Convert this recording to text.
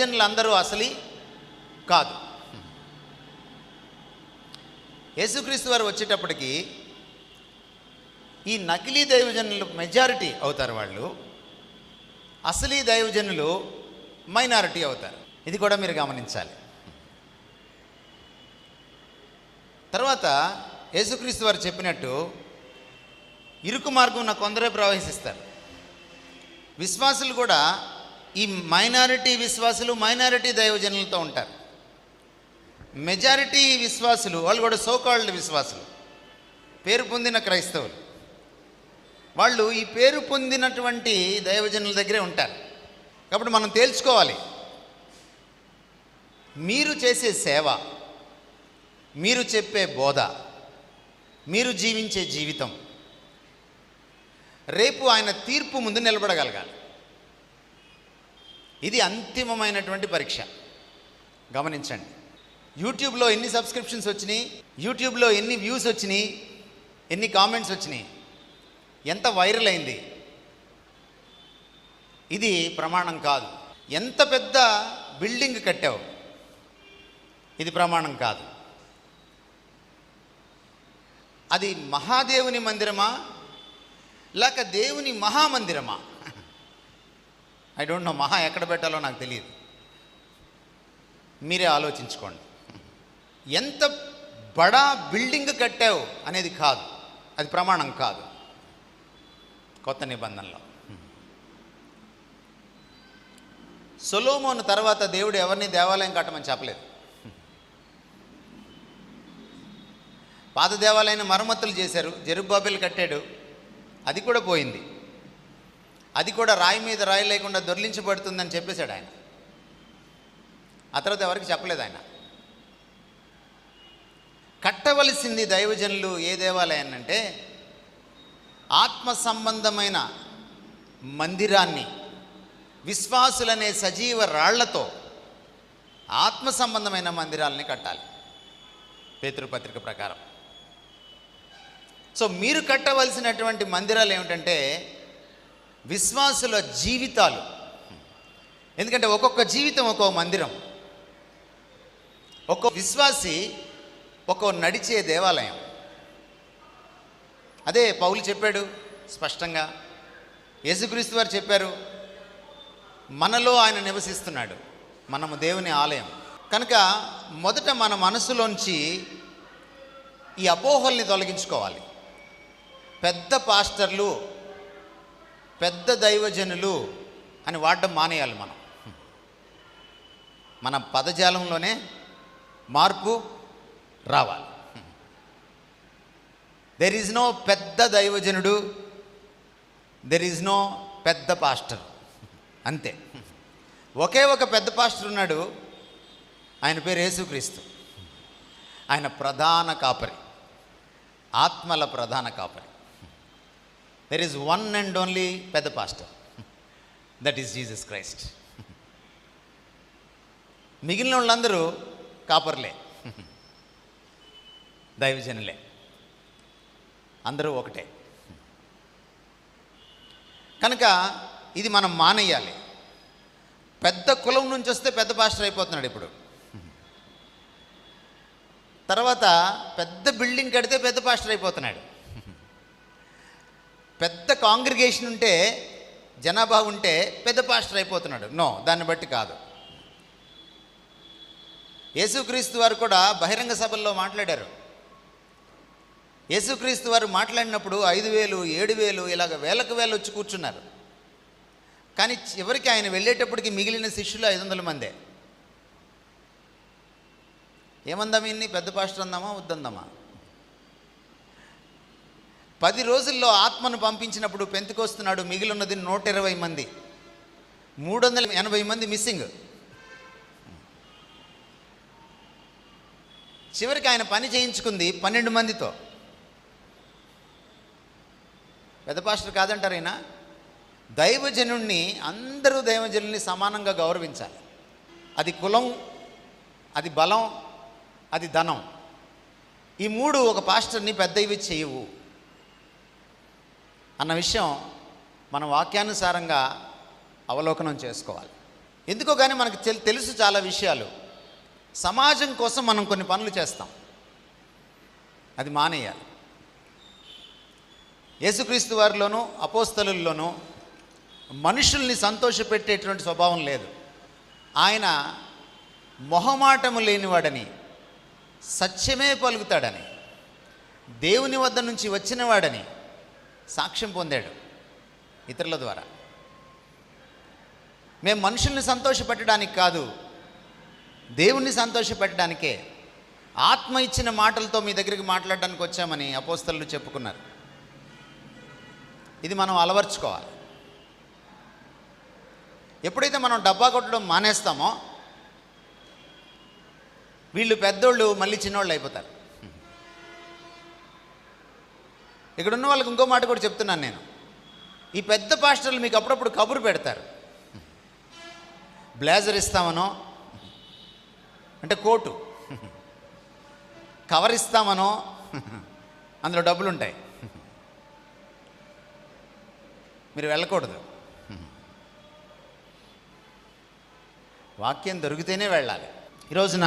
క్రిస్టియన్లందరూ అందరూ అసలి కాదు. యేసుక్రీస్తు వారు వచ్చేటప్పటికి ఈ నకిలీ దైవజనులు మెజారిటీ అవుతారు వాళ్ళు అసలీ దైవజనులు మైనారిటీ అవుతారు. ఇది కూడా మీరు గమనించాలి. తర్వాత యేసుక్రీస్తు వారు చెప్పినట్టు ఇరుకు మార్గం నా కొందరే ప్రవేశిస్తారు. విశ్వాసులు కూడా ఈ మైనారిటీ విశ్వాసులు మైనారిటీ దైవజనులతో ఉంటారు. మెజారిటీ విశ్వాసులు వాళ్ళు కూడా సోకాల్డ్ విశ్వాసులు పేరు పొందిన క్రైస్తవులు. వాళ్ళు ఈ పేరు పొందినటువంటి దైవజనుల దగ్గరే ఉంటారు. కాబట్టి మనం తేల్చుకోవాలి. మీరు చేసే సేవ మీరు చెప్పే బోధ మీరు జీవించే జీవితం రేపు ఆయన తీర్పు ముందు నిలబడగలగాలి. ఇది అంతిమమైనటువంటి పరీక్ష. గమనించండి. యూట్యూబ్లో ఎన్ని సబ్స్క్రిప్షన్స్ వచ్చినాయి? యూట్యూబ్లో ఎన్ని వ్యూస్ వచ్చినాయి? ఎన్ని కామెంట్స్ వచ్చినాయి? ఎంత వైరల్ అయింది? ఇది ప్రమాణం కాదు. ఎంత పెద్ద బిల్డింగ్ కట్టావు? ఇది ప్రమాణం కాదు. అది మహాదేవుని మందిరమా? లేక దేవుని మహామందిరమా? ఐ డోంట్ నో మహా ఎక్కడ పెట్టాలో నాకు తెలియదు. మీరే ఆలోచించుకోండి. ఎంత బడా బిల్డింగ్ కట్టావు అనేది కాదు. అది ప్రమాణం కాదు. కొత్త నిబంధనలో. సొలోమోను తర్వాత దేవుడు ఎవరిని దేవాలయం కట్టమని చెప్పలేదు. పాత దేవాలయాన్ని మరమ్మతులు చేశారు. జెరుబాబెల్ కట్టాడు. అది కూడా పోయింది. అది కూడా రాయి మీద రాయి లేకుండా దొర్లించబడుతుందని చెప్పేశాడు ఆయన. ఆ తర్వాత ఎవరికి చెప్పలేదు ఆయన. కట్టవలసింది దైవజనులు ఏ దేవాలయాన్ని అంటే ఆత్మ సంబంధమైన మందిరాన్ని విశ్వాసులనే సజీవ రాళ్ళతో ఆత్మ సంబంధమైన మందిరాలని కట్టాలి. పేతృపత్రిక ప్రకారం. సో మీరు కట్టవలసినటువంటి మందిరాలు ఏమిటంటే విశ్వాసుల జీవితాలు. ఎందుకంటే ఒక్కొక్క జీవితం ఒక్కొక్క మందిరం. ఒక్కో విశ్వాసి ఒక్కో నడిచే దేవాలయం. అదే పౌలు చెప్పాడు స్పష్టంగా. యేసుక్రీస్తు వారు చెప్పారు మనలో ఆయన నివసిస్తున్నాడు మనము దేవుని ఆలయం. కనుక మొదట మన మనసులోంచి ఈ అపోహల్ని తొలగించుకోవాలి. పెద్ద పాస్టర్లు పెద్ద దైవజనులు అని వాడడం మానేయాలి మనం. మన పదజాలంలోనే మార్పు రావాలి. దెర్ ఈజ్ నో పెద్ద దైవజనుడు దెర్ ఈజ్ నో పెద్ద పాస్టర్ అంతే. ఒకే ఒక పెద్ద పాస్టర్ ఉన్నాడు ఆయన పేరు యేసుక్రీస్తు. ఆయన ప్రధాన కాపరి ఆత్మల ప్రధాన కాపరి. There is one and only పెద్ద pastor that is Jesus Christ మిగిలిన వాళ్ళందరూ కాపర్లే. దైవజనులే. అందరూ ఒకటే. కనుక ఇది మనం మానేయాలి. పెద్ద కులం నుంచి వస్తే పెద్ద పాస్టర్ అయిపోతున్నాడు ఇప్పుడు. తర్వాత పెద్ద బిల్డింగ్ కడితే పెద్ద పాస్టర్ అయిపోతున్నాడు. పెద్ద కాంగ్రిగేషన్ ఉంటే జనాభా ఉంటే పెద్ద పాస్టర్ అయిపోతున్నాడు. నో దాన్ని బట్టి కాదు. యేసుక్రీస్తు వారు కూడా బహిరంగ సభల్లో మాట్లాడారు. యేసుక్రీస్తు వారు మాట్లాడినప్పుడు ఐదు వేలు ఏడు వేలు ఇలాగ వేలకు వేలు వచ్చి కూర్చున్నారు. కానీ చివరికి ఆయన వెళ్ళేటప్పటికి మిగిలిన శిష్యులు ఐదు వందల మందే. ఏమందామీ పెద్ద పాస్టర్ అందామా? వద్దందామా? పది రోజుల్లో ఆత్మను పంపించినప్పుడు పెంతుకొస్తున్నాడు మిగిలినది నూట ఇరవై మంది. మూడు వందల ఎనభై మంది మిస్సింగ్. చివరికి ఆయన పని చేయించుకుంది పన్నెండు మందితో. పెద్ద పాస్టర్ కాదంటారు ఆయన దైవజనుణ్ణి అందరూ దైవజనుల్ని సమానంగా గౌరవించాలి. అది కులం అది బలం అది ధనం. ఈ మూడు ఒక పాస్టర్ని పెద్దవి చేయవు. అన్న విషయం మన వాక్యానుసారంగా అవలోకనం చేసుకోవాలి. ఎందుకో కానీ మనకు తెల్- తెలుసు చాలా విషయాలు. సమాజం కోసం మనం కొన్ని పనులు చేస్తాం. అది మానేయాలి. యేసుక్రీస్తు వారిలోనూ అపోస్తలుల్లోనూ మనుషుల్ని సంతోషపెట్టేటువంటి స్వభావం లేదు. ఆయన మొహమాటము లేనివాడని సత్యమే పలుకుతాడని దేవుని వద్ద నుంచి వచ్చినవాడని సాక్ష్యం పొందాడు ఇతరుల ద్వారా. మేము మనుషుల్ని సంతోషపెట్టడానికి కాదు దేవుణ్ణి సంతోషపెట్టడానికే ఆత్మ ఇచ్చిన మాటలతో మీ దగ్గరికి మాట్లాడడానికి వచ్చామని అపోస్తలు చెప్పుకున్నారు. ఇది మనం అలవర్చుకోవాలి. ఎప్పుడైతే మనం డబ్బా కొట్టడం మానేస్తామో వీళ్ళు పెద్దోళ్ళు మళ్ళీ చిన్నోళ్ళు అయిపోతారు. ఇక్కడ ఉన్న వాళ్ళకి ఇంకో మాట కూడా చెప్తున్నాను నేను. ఈ పెద్ద పాస్టర్లు మీకు అప్పుడప్పుడు కబురు పెడతారు. బ్లేజర్ ఇస్తామనో అంటే కోటు. కవర్ ఇస్తామనో అందులో డబ్బులు ఉంటాయి మీరు వెళ్ళకూడదు. వాక్యం దొరికితేనే వెళ్ళాలి. ఈరోజున